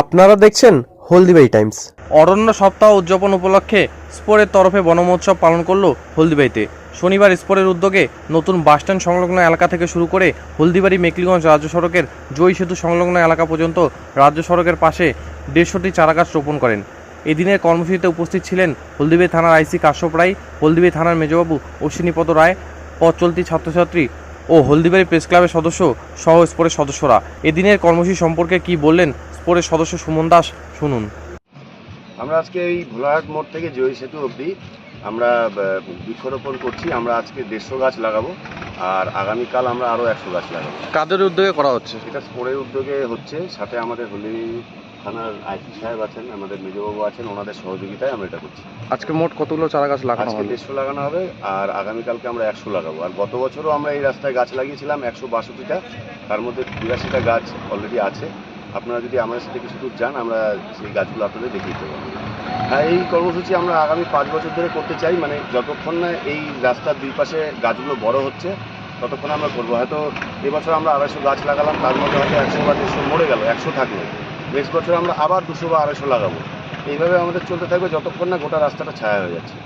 আপনারা দেখছেন হলদিবাই টাইমস। অরণ্য সপ্তাহ উদযাপন উপলক্ষে স্পোরের তরফে বনমহোৎসব পালন করল হলদিবাড়িতে শনিবার স্পোরের উদ্যোগে নতুন বাসস্ট্যান্ড সংলগ্ন এলাকা থেকে শুরু করে হলদিবাড়ি মেকলিগঞ্জ রাজ্য সড়কের জয় সেতু সংলগ্ন এলাকা পর্যন্ত রাজ্য সড়কের পাশে দেড়শোটি চারাগাছ রোপণ করেন। এদিনের কর্মসূচিতে উপস্থিত ছিলেন হলদিবাড়ি থানার আইসি কাশ্যপ রায় হলদিবাড়ি থানার মেজবাবু অশ্বিনীপদ রায় পথ চলতি ছাত্রছাত্রী ও হলদিবাড়ি প্রেস ক্লাবের সদস্য সহ স্পোরের সদস্যরা। এদিনের কর্মসূচি সম্পর্কে কি বললেন স্পোরের সদস্য সুমন দাস? শুনুন। আমরা আজকে এই ভোলাহাট মোড় থেকে জয়ী সেতু অবধি আমরা বৃক্ষরোপণ করছি। আমরা আজকে দেড়শো গাছ লাগাবো আর আগামীকাল আমরা আরও একশো গাছ লাগাবো। কাদের উদ্যোগে করা হচ্ছে? এটা স্পোরের উদ্যোগে হচ্ছে। সাথে আমাদের হলি থানার আইসি সাহেব আছেন আমাদের মেজবাবু আছেন ওনাদের সহযোগিতায় আমরা এটা করছি। আজকে মোট কতগুলো চারা গাছ লাগানো আজকে হবে? দেড়শো লাগানো হবে আর আগামীকালকে আমরা একশো লাগাবো। আর গত বছরও আমরা এই রাস্তায় গাছ লাগিয়েছিলাম একশো বাষট্টিটা। তার মধ্যে বিরাশিটা গাছ অলরেডি আছে। আপনারা যদি আমাদের সাথে কিছু দূর যান আমরা সেই গাছগুলো আপনাদের দেখিয়ে দেবো। হ্যাঁ এই কর্মসূচি আমরা আগামী পাঁচ বছর ধরে করতে চাই মানে যতক্ষণ না এই রাস্তার দুই পাশে গাছগুলো বড় হচ্ছে ততক্ষণ আমরা করব। হয়তো এবছর আমরা আড়াইশো গাছ লাগালাম তার মধ্যে হয়তো একশো বা দেড়শো মরে গেল একশো থাকল। নেক্সট বছর আমরা আবার দুশো বা আড়াইশো লাগাবো। এইভাবে আমাদের চলতে থাকবে যতক্ষণ না গোটা রাস্তাটা ছায়া হয়ে যাচ্ছে।